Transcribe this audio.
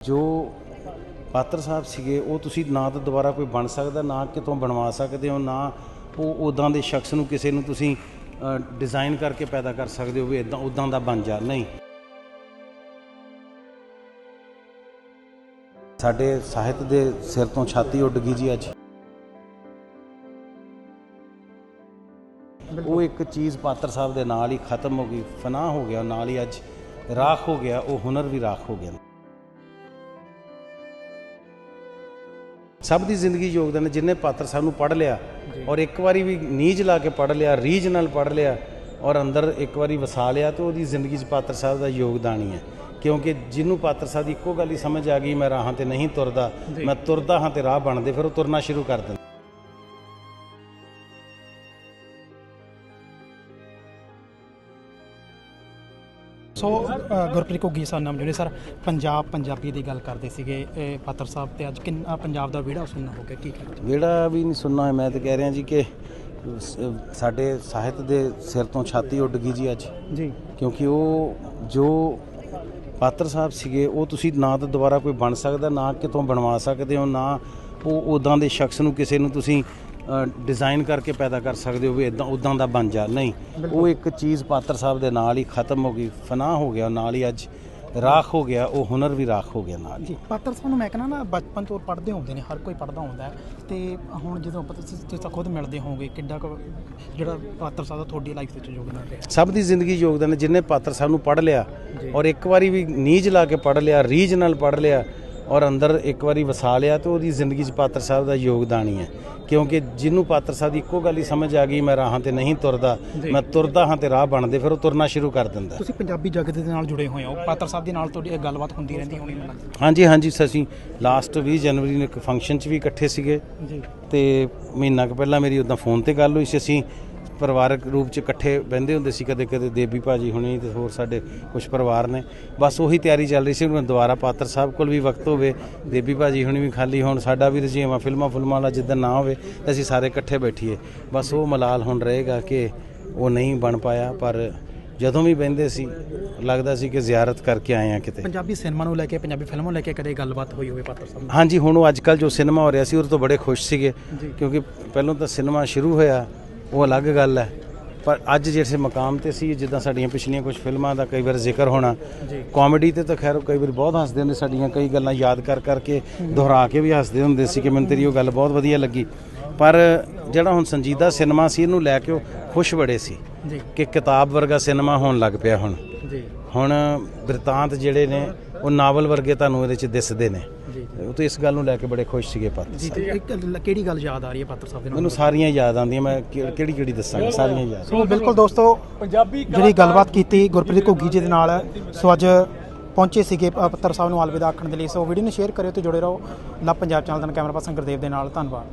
ਜੋ ਪਾਤਰ ਸਾਹਿਬ ਸੀਗੇ, ਉਹ ਤੁਸੀਂ ਨਾ ਤਾਂ ਦੁਬਾਰਾ ਕੋਈ ਬਣ ਸਕਦਾ, ਨਾ ਕਿਤੋਂ ਬਣਵਾ ਸਕਦੇ ਹੋ, ਨਾ ਉਹ ਉਦਾਂ ਦੇ ਸ਼ਖਸ ਨੂੰ ਕਿਸੇ ਨੂੰ ਤੁਸੀਂ ਡਿਜ਼ਾਈਨ ਕਰਕੇ ਪੈਦਾ ਕਰ ਸਕਦੇ ਹੋ ਵੀ ਇਦਾਂ ਉਦਾਂ ਦਾ ਬਣ ਜਾ। ਨਹੀਂ। ਸਾਡੇ ਸਾਹਿਤ ਦੇ ਸਿਰ ਤੋਂ ਛਾਤੀ ਉੱਡ ਗਈ ਜੀ ਅੱਜ। ਉਹ ਇੱਕ ਚੀਜ਼ ਪਾਤਰ ਸਾਹਿਬ ਦੇ ਨਾਲ ਹੀ ਖਤਮ ਹੋ ਗਈ, ਫਨਾਹ ਹੋ ਗਿਆ, ਨਾਲ ਹੀ ਅੱਜ ਰਾਖ ਹੋ ਗਿਆ, ਉਹ ਹੁਨਰ ਵੀ ਰਾਖ ਹੋ ਗਿਆ। ਸਭ ਦੀ ਜ਼ਿੰਦਗੀ ਯੋਗਦਾਨ ਹੈ ਜਿੰਨੇ ਪਾਤਰ ਸਾਹਿਬ ਨੂੰ ਪੜ੍ਹ ਲਿਆ ਔਰ ਇੱਕ ਵਾਰੀ ਵੀ ਨੀਝ ਲਾ ਕੇ ਪੜ੍ਹ ਲਿਆ ਰੀਝ ਨਾਲ ਪੜ੍ਹ ਲਿਆ ਔਰ ਅੰਦਰ ਇੱਕ ਵਾਰੀ ਵਸਾ ਲਿਆ ਤੇ ਉਹਦੀ ਜ਼ਿੰਦਗੀ 'ਚ ਪਾਤਰ ਸਾਹਿਬ ਦਾ ਯੋਗਦਾਨ ਹੀ ਹੈ। ਕਿਉਂਕਿ ਜਿਹਨੂੰ ਪਾਤਰ ਸਾਹਿਬ ਦੀ ਇੱਕੋ ਗੱਲ ਹੀ ਸਮਝ ਆ ਗਈ ਮੈਂ ਰਾਹਾਂ ਤੇ ਨਹੀਂ ਤੁਰਦਾ ਮੈਂ ਤੁਰਦਾ ਹਾਂ ਤੇ ਰਾਹ ਬਣਦੇ ਫਿਰ ਉਹ ਤੁਰਨਾ ਸ਼ੁਰੂ ਕਰ ਦਿੰਦਾ। ਸੋ ਗੁਰਪ੍ਰੀਤ ਘੁੱਗੀ ਸਰ ਨਾਮ ਜਿਹੜੇ ਸਰ ਪੰਜਾਬ ਪੰਜਾਬੀ ਦੀ ਗੱਲ ਕਰਦੇ ਸੀਗੇ। ਇਹ ਪਾਤਰ ਸਾਹਿਬ ਤੇ ਅੱਜ ਕਿੰਨਾ ਪੰਜਾਬ ਦਾ ਵਿੜਾ ਸੁਣਨਾ ਹੋ ਗਿਆ ਕੀ ਕਹਿਣਾ ਜਿਹੜਾ ਵੀ ਨਹੀਂ ਸੁਣਨਾ ਹੈ ਮੈਂ ਤਾਂ ਕਹਿ ਰਿਹਾ ਜੀ ਕਿ ਸਾਡੇ ਸਾਹਿਤ ਦੇ ਸਿਰ ਤੋਂ ਛਾਤੀ ਉੱਡ ਗਈ ਜੀ ਅੱਜ। ਜੀ। ਕਿਉਂਕਿ ਉਹ ਜੋ ਪਾਤਰ ਸਾਹਿਬ ਸੀਗੇ ਉਹ ਤੁਸੀਂ ਨਾ ਤਾਂ ਦੁਬਾਰਾ ਕੋਈ ਬਣ ਸਕਦਾ ਨਾ ਕਿਤੋਂ ਬਣਵਾ ਸਕਦੇ ਹੋ ਨਾ ਉਹ ਉਦਾਂ ਦੇ ਸ਼ਖਸ ਨੂੰ ਕਿਸੇ ਨੂੰ ਤੁਸੀਂ ਡਿਜ਼ਾਈਨ ਕਰਕੇ ਪੈਦਾ ਕਰ ਸਕਦੇ ਹੋ ਵੀ ਇਦਾਂ ਉਦਾਂ ਦਾ ਬਣ ਜਾ। ਨਹੀਂ ਉਹ ਇੱਕ ਚੀਜ਼ ਪਾਤਰ ਸਾਹਿਬ ਦੇ ਨਾਲ ਹੀ ਖਤਮ ਹੋ ਗਈ ਫਨਾਹ ਹੋ ਗਿਆ ਨਾਲ ਹੀ ਅੱਜ ਰਾਖ ਹੋ ਗਿਆ ਉਹ ਹੁਨਰ ਵੀ ਰਾਖ ਹੋ ਗਿਆ ਨਾਲ ਜੀ ਪਾਤਰ ਸਾਹਿਬ ਨੂੰ ਮੈਂ ਕਹਿੰਦਾ ਨਾ ਬਚਪਨ ਤੋਂ ਪੜ੍ਹਦੇ ਹੁੰਦੇ ਨੇ ਹਰ ਕੋਈ ਪੜ੍ਹਦਾ ਹੁੰਦਾ ਤੇ ਹੁਣ ਜਦੋਂ ਆਪਾਂ ਤੁਸੀਂ ਤਾਂ ਖੁਦ ਮਿਲਦੇ ਹੋਵੋਗੇ ਕਿੱਡਾ ਕੁ ਜਿਹੜਾ ਪਾਤਰ ਸਾਹਿਬ ਦਾ ਤੁਹਾਡੀ ਲਾਈਫ ਵਿੱਚ ਯੋਗਦਾਨ ਰਿਹਾ ਸਭ ਦੀ ਜ਼ਿੰਦਗੀ ਯੋਗਦਾਨ ਹੈ ਜਿੰਨੇ ਪਾਤਰ ਸਾਹਿਬ ਨੂੰ ਪੜ੍ਹ ਲਿਆ ਔਰ ਇੱਕ ਵਾਰੀ ਵੀ ਨੀਝ ਲਾ ਕੇ ਪੜ੍ਹ ਲਿਆ ਰੀਝ ਨਾਲ ਪੜ੍ਹ ਲਿਆ ਔਰ ਅੰਦਰ ਇੱਕ ਵਾਰੀ ਵਸਾ ਲਿਆ ਤੇ ਉਹਦੀ ਜ਼ਿੰਦਗੀ 'ਚ ਪਾਤਰ ਸਾਹਿਬ ਦਾ ਯੋਗਦਾਨ ਹੀ ਹੈ। ਕਿਉਂਕਿ ਜਿਹਨੂੰ ਪਾਤਰ ਸਾਹਿਬ ਦੀ ਇੱਕੋ ਗੱਲ ਹੀ ਸਮਝ ਆ ਗਈ ਮੈਂ ਰਾਹਾਂ ਤੇ ਨਹੀਂ ਤੁਰਦਾ ਮੈਂ ਤੁਰਦਾ ਹਾਂ ਤੇ ਰਾਹ ਬਣਦੇ ਫਿਰ ਉਹ ਤੁਰਨਾ ਸ਼ੁਰੂ ਕਰ ਦਿੰਦਾ। ਤੁਸੀਂ ਪੰਜਾਬੀ ਜਗਤ ਦੇ ਨਾਲ ਜੁੜੇ ਹੋਏ ਹੋ। ਪਾਤਰ ਸਾਹਿਬ ਦੇ ਨਾਲ ਤੁਹਾਡੀ ਇਹ ਗੱਲਬਾਤ ਹੁੰਦੀ ਰਹਿੰਦੀ ਹੋਣੀ ਮੈਨੂੰ ਲੱਗਦਾ। ਹਾਂਜੀ ਹਾਂਜੀ ਅਸੀਂ ਲਾਸਟ 20 ਜਨਵਰੀ ਨੂੰ ਇੱਕ ਫੰਕਸ਼ਨ 'ਚ ਵੀ ਇਕੱਠੇ ਸੀਗੇ। ਜੀ। ਤੇ ਮਹੀਨਾ ਕੁ ਪਹਿਲਾਂ ਮੇਰੀ ਉਦਾਂ ਫੋਨ ਤੇ ਗੱਲ ਹੋਈ ਸੀ। ਅਸੀਂ ਪਰਿਵਾਰਕ ਰੂਪ 'ਚ ਇਕੱਠੇ ਬਹਿੰਦੇ ਹੁੰਦੇ ਸੀ ਕਦੇ ਕਦੇ ਦੇਬੀ ਭਾਜੀ ਹੁਣੀ ਤੇ ਹੋਰ ਸਾਡੇ ਕੁਝ ਪਰਿਵਾਰ ਨੇ। ਬਸ ਉਹੀ ਤਿਆਰੀ ਚੱਲ ਰਹੀ ਸੀ ਹੁਣ ਦੁਬਾਰਾ ਪਾਤਰ ਸਾਹਿਬ ਕੋਲ ਵੀ ਵਕਤ ਹੋਵੇ ਦੇਬੀ ਭਾਜੀ ਹੁਣੀ ਵੀ ਖਾਲੀ ਹੋਣ ਸਾਡਾ ਵੀ ਰਜੀਮਾ ਫਿਲਮਾਂ ਫੁਲਮਾਂ ਵਾਲਾ ਜਿੱਦਣ ਨਾ ਹੋਵੇ ਤਾਂ ਅਸੀਂ ਸਾਰੇ ਇਕੱਠੇ ਬੈਠੀਏ। ਬਸ ਉਹ ਮਲਾਲ ਹੁਣ ਰਹੇਗਾ ਕਿ ਉਹ ਨਹੀਂ ਬਣ ਪਾਇਆ ਪਰ ਜਦੋਂ ਵੀ ਬਹਿੰਦੇ ਸੀ ਲੱਗਦਾ ਸੀ ਕਿ ਜ਼ਿਆਰਤ ਕਰਕੇ ਆਏ ਆ ਕਿਤੇ। ਪੰਜਾਬੀ ਸਿਨੇਮਾ ਨੂੰ ਲੈ ਕੇ ਪੰਜਾਬੀ ਫਿਲਮਾਂ ਨੂੰ ਲੈ ਕੇ ਕਦੇ ਗੱਲਬਾਤ ਹੋਈ ਹੋਵੇ ਪਾਤਰ ਸਾਹਿਬ ਹਾਂਜੀ ਹੁਣ ਉਹ ਅੱਜ ਕੱਲ ਜੋ ਸਿਨੇਮਾ ਹੋ ਰਿਹਾ ਸੀ ਉਹ ਤੋਂ ਬੜੇ ਖੁਸ਼ ਸੀਗੇ ਕਿਉਂਕਿ ਪਹਿਲਾਂ ਤਾਂ ਸਿਨੇਮਾ ਸ਼ੁਰੂ ਹੋਇਆ ਉਹ ਅਲੱਗ ਗੱਲ ਹੈ। ਪਰ ਅੱਜ ਜਿਹੜੇ ਮਕਾਮ ਤੇ ਸੀ ਜਿੱਦਾਂ ਸਾਡੀਆਂ ਪਿਛਲੀਆਂ ਕੁਝ ਫਿਲਮਾਂ ਦਾ ਕਈ ਵਾਰ ਜ਼ਿਕਰ ਹੋਣਾ ਕਾਮੇਡੀ ਤੇ ਤਾਂ ਖੈਰ ਕਈ ਵਾਰ ਬਹੁਤ ਹੱਸਦੇ ਹੁੰਦੇ ਸਾਡੀਆਂ ਕਈ ਗੱਲਾਂ ਯਾਦ ਕਰ ਕਰਕੇ ਦੁਹਰਾ ਕੇ ਵੀ ਹੱਸਦੇ ਹੁੰਦੇ ਸੀ ਕਿ ਮੈਨੂੰ ਤੇਰੀ ਉਹ ਗੱਲ ਬਹੁਤ ਵਧੀਆ ਲੱਗੀ। ਪਰ ਜਿਹੜਾ ਹੁਣ ਸੰਜੀਦਾ ਸਿਨੇਮਾ ਸੀ ਇਹਨੂੰ ਲੈ ਕੇ ਉਹ ਖੁਸ਼ ਬੜੇ ਸੀ ਕਿ ਕਿਤਾਬ ਵਰਗਾ ਸਿਨੇਮਾ ਹੋਣ ਲੱਗ ਪਿਆ ਹੁਣ। ਹੁਣ ਬਿਰਤਾਂਤ ਜਿਹੜੇ ਨੇ ਉਹ ਨਾਵਲ ਵਰਗੇ ਤੁਹਾਨੂੰ ਇਹਦੇ ਚ ਦਿਸਦੇ ਨੇ। ਉਹ ਤਾਂ ਇਸ ਗੱਲ ਨੂੰ ਲੈ ਕੇ ਬੜੇ ਖੁਸ਼ ਸੀਗੇ ਪਾਤਰ ਜੀ ਤੇ ਇੱਕ ਕਿਹੜੀ ਗੱਲ ਯਾਦ ਆ ਰਹੀ ਹੈ ਪਾਤਰ ਸਾਹਿਬ ਦੇ ਨਾਲ? ਮੈਨੂੰ ਸਾਰੀਆਂ ਯਾਦ ਆਉਂਦੀਆਂ ਮੈਂ ਕਿਹੜੀ ਕਿਹੜੀ ਦੱਸਾਂਗਾ? ਸਾਰੀਆਂ ਯਾਦ ਸੋ ਬਿਲਕੁਲ ਦੋਸਤੋ ਪੰਜਾਬੀ ਜਿਹੜੀ ਗੱਲਬਾਤ ਕੀਤੀ ਗੁਰਪ੍ਰੀਤ ਘੁੱਗੀ ਜੀ ਦੇ ਨਾਲ ਸੋ ਅੱਜ ਪਹੁੰਚੇ ਸੀਗੇ ਪ- ਪੱਤਰ ਸਾਹਿਬ ਨੂੰ ਅਲਵਿਦਾ ਆਖਣ ਦੇ ਲਈ। ਸੋ ਵੀਡੀਓ ਨੂੰ ਸ਼ੇਅਰ ਕਰਿਓ ਤੇ ਜੁੜੇ ਰਹੋ। ਲਾ ਪੰਜਾਬ ਚੈਨਲ ਦਾ ਕੈਮਰਾ ਪਰਸਨ ਗੁਰਦੇਵ ਦੇ ਨਾਲ। ਧੰਨਵਾਦ।